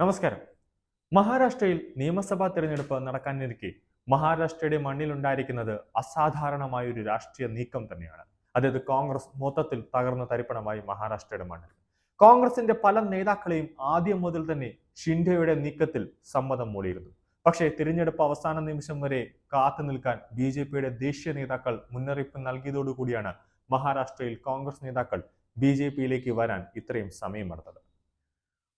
നമസ്കാരം. മഹാരാഷ്ട്രയിൽ നിയമസഭാ തിരഞ്ഞെടുപ്പ് നടക്കാനിരിക്കെ മഹാരാഷ്ട്രയുടെ മണ്ണിലുണ്ടായിരിക്കുന്നത് അസാധാരണമായ ഒരു രാഷ്ട്രീയ നീക്കം തന്നെയാണ്. അതായത് കോൺഗ്രസ് മൊത്തത്തിൽ തകർന്ന തരിപ്പണമായി മഹാരാഷ്ട്രയുടെ മണ്ണിൽ. കോൺഗ്രസിന്റെ പല നേതാക്കളെയും ആദ്യം മുതൽ തന്നെ ഷിൻഡയുടെ നീക്കത്തിൽ സമ്മതം മൂളിയിരുന്നു പക്ഷേ തിരഞ്ഞെടുപ്പ് അവസാന നിമിഷം വരെ കാത്തു നിൽക്കാൻ ബി ജെ പിയുടെ ദേശീയ നേതാക്കൾ മുന്നറിയിപ്പ് നൽകിയതോടുകൂടിയാണ് മഹാരാഷ്ട്രയിൽ കോൺഗ്രസ് നേതാക്കൾ ബി ജെ പിയിലേക്ക് വരാൻ ഇത്രയും സമയം സമയമെടുത്തത്.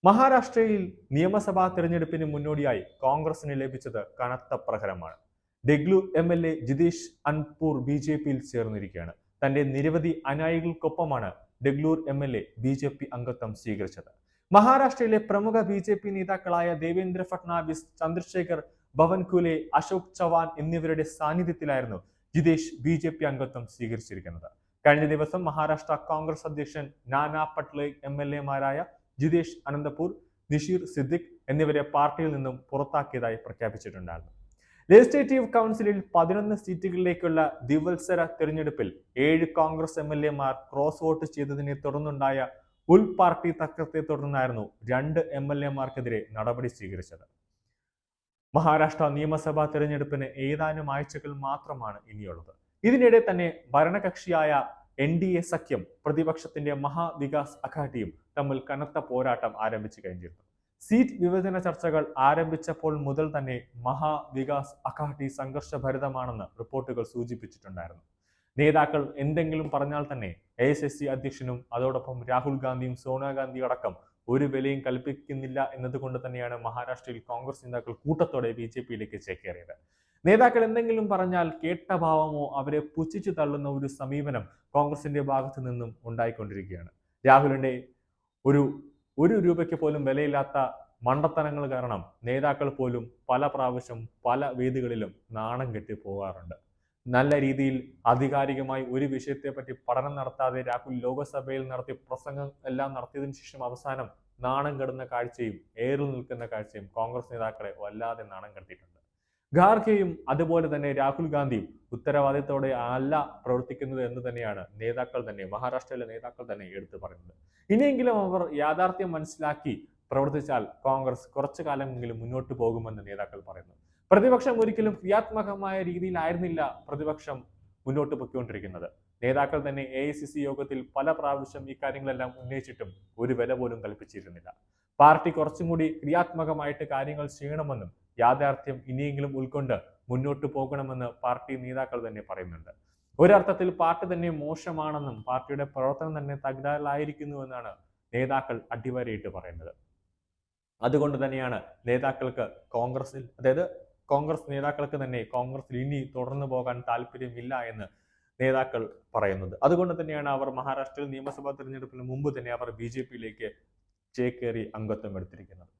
മഹാരാഷ്ട്രയിൽ നിയമസഭാ തെരഞ്ഞെടുപ്പിന് മുന്നോടിയായി കോൺഗ്രസിന് ലഭിച്ചത് കനത്ത പ്രഹരമാണ്. Deglur M L A Jitesh അൻപൂർ B J പിയിൽ ചേർന്നിരിക്കുകയാണ്. തന്റെ നിരവധി അനുയായികൾക്കൊപ്പമാണ് Deglur M L A B J P അംഗത്വം സ്വീകരിച്ചത്. മഹാരാഷ്ട്രയിലെ പ്രമുഖ ബി ജെ പി നേതാക്കളായ ദേവേന്ദ്ര ഫട്നാവിസ് ചന്ദ്രശേഖർ ഭവൻകുലെ അശോക് ചവാൻ എന്നിവരുടെ സാന്നിധ്യത്തിലായിരുന്നു ജിതേഷ് ബി ജെ പി അംഗത്വം സ്വീകരിച്ചിരിക്കുന്നത്. കഴിഞ്ഞ ദിവസം മഹാരാഷ്ട്ര കോൺഗ്രസ് അധ്യക്ഷൻ നാനാ പട്ലേ എം എൽ എമാരായ ജിതേഷ് അനന്തപൂർ നിഷീർ സിദ്ദിഖ് എന്നിവരെ പാർട്ടിയിൽ നിന്നും പുറത്താക്കിയതായി പ്രഖ്യാപിച്ചിട്ടുണ്ടായിരുന്നു. ലെജിസ്ലേറ്റീവ് കൗൺസിലിൽ പതിനൊന്ന് സീറ്റുകളിലേക്കുള്ള ദിവത്സര തെരഞ്ഞെടുപ്പിൽ ഏഴ് കോൺഗ്രസ് എം എൽ എമാർ ക്രോസ് വോട്ട് ചെയ്തതിനെ തുടർന്നുണ്ടായ ഉൾ പാർട്ടി തർക്കത്തെ തുടർന്നായിരുന്നു രണ്ട് എം എൽ എമാർക്കെതിരെ നടപടി സ്വീകരിച്ചത്. മഹാരാഷ്ട്ര നിയമസഭാ തെരഞ്ഞെടുപ്പിന് ഏതാനും ആഴ്ചകൾ മാത്രമാണ് ഇനിയുള്ളത്. ഇതിനിടെ തന്നെ ഭരണകക്ഷിയായ എൻ സഖ്യം പ്രതിപക്ഷത്തിന്റെ മഹാവികാസ് അഘാഡിയും തമ്മിൽ കനത്ത പോരാട്ടം ആരംഭിച്ചു കഴിഞ്ഞിരുന്നു. സീറ്റ് വിഭജന ചർച്ചകൾ ആരംഭിച്ചപ്പോൾ മുതൽ തന്നെ മഹാവികാസ് അഘാഡി സംഘർഷഭരിതമാണെന്ന് റിപ്പോർട്ടുകൾ സൂചിപ്പിച്ചിട്ടുണ്ടായിരുന്നു. നേതാക്കൾ എന്തെങ്കിലും പറഞ്ഞാൽ തന്നെ എ എസ് എസ് സി അധ്യക്ഷനും അതോടൊപ്പം രാഹുൽ ഗാന്ധിയും സോണിയാഗാന്ധി അടക്കം ഒരു വിലയും കൽപ്പിക്കുന്നില്ല എന്നതുകൊണ്ട് തന്നെയാണ് മഹാരാഷ്ട്രയിൽ കോൺഗ്രസ് നേതാക്കൾ കൂട്ടത്തോടെ ബി ജെ പിയിലേക്ക് ചേക്കേറിയത്. നേതാക്കൾ എന്തെങ്കിലും പറഞ്ഞാൽ കേട്ട ഭാവമോ അവരെ പുച്ഛിച്ചു തള്ളുന്ന ഒരു സമീപനം കോൺഗ്രസിന്റെ ഭാഗത്തു നിന്നും ഉണ്ടായിക്കൊണ്ടിരിക്കുകയാണ്. രാഹുലിന്റെ ഒരു ഒരു രൂപയ്ക്ക് പോലും വിലയില്ലാത്ത മണ്ടത്തനങ്ങൾ കാരണം നേതാക്കൾ പോലും പല പ്രാവശ്യം പല വേദികളിലും നാണം കെട്ടി പോകാറുണ്ട്. നല്ല രീതിയിൽ ആധികാരികമായി ഒരു വിഷയത്തെപ്പറ്റി പഠനം നടത്താതെ രാഹുൽ ലോകസഭയിൽ നടത്തി പ്രസംഗം എല്ലാം നടത്തിയതിനു ശേഷം അവസാനം നാണം കെടുന്ന കാഴ്ചയും ഏറിൽ നിൽക്കുന്ന കാഴ്ചയും കോൺഗ്രസ് നേതാക്കളെ വല്ലാതെ നാണം കെട്ടിയിട്ടുണ്ട് ഖാർഗെയും അതുപോലെ തന്നെ രാഹുൽ ഗാന്ധിയും ഉത്തരവാദിത്തോടെ അല്ല പ്രവർത്തിക്കുന്നത് എന്ന് തന്നെയാണ് നേതാക്കൾ തന്നെ മഹാരാഷ്ട്രയിലെ നേതാക്കൾ തന്നെ എടുത്തു പറയുന്നത്. ഇനിയെങ്കിലും അവർ യാഥാർത്ഥ്യം മനസ്സിലാക്കി പ്രവർത്തിച്ചാൽ കോൺഗ്രസ് കുറച്ചു കാലമെങ്കിലും മുന്നോട്ട് പോകുമെന്ന് നേതാക്കൾ പറയുന്നു. പ്രതിപക്ഷം ഒരിക്കലും ക്രിയാത്മകമായ രീതിയിലായിരുന്നില്ല പ്രതിപക്ഷം മുന്നോട്ട് പൊയ്ക്കൊണ്ടിരിക്കുന്നത്. നേതാക്കൾ തന്നെ എ യോഗത്തിൽ പല പ്രാവശ്യം ഇക്കാര്യങ്ങളെല്ലാം ഉന്നയിച്ചിട്ടും ഒരു വില പോലും കൽപ്പിച്ചിരുന്നില്ല. പാർട്ടി കുറച്ചും കൂടി ക്രിയാത്മകമായിട്ട് കാര്യങ്ങൾ ചെയ്യണമെന്നും യാഥാർത്ഥ്യം ഇനിയെങ്കിലും ഉൾക്കൊണ്ട് മുന്നോട്ട് പോകണമെന്ന് പാർട്ടി നേതാക്കൾ തന്നെ പറയുന്നുണ്ട്. ഒരർത്ഥത്തിൽ പാർട്ടി തന്നെ മോശമാണെന്നും പാർട്ടിയുടെ പ്രവർത്തനം തന്നെ തകരാറിലായിരിക്കുന്നുവെന്നാണ് നേതാക്കൾ അടിവരയിട്ട് പറയുന്നത്. അതുകൊണ്ട് തന്നെയാണ് നേതാക്കൾക്ക് കോൺഗ്രസിൽ അതായത് കോൺഗ്രസ് നേതാക്കൾക്ക് തന്നെ കോൺഗ്രസിൽ ഇനി തുടർന്നു പോകാൻ താല്പര്യമില്ല എന്ന് നേതാക്കൾ പറയുന്നത്. അതുകൊണ്ട് തന്നെയാണ് അവർ മഹാരാഷ്ട്രയിൽ നിയമസഭാ തിരഞ്ഞെടുപ്പിന് മുമ്പ് തന്നെ അവർ ബി ജെ പിയിലേക്ക് ചേക്കേറി അംഗത്വം എടുത്തിരിക്കുന്നത്.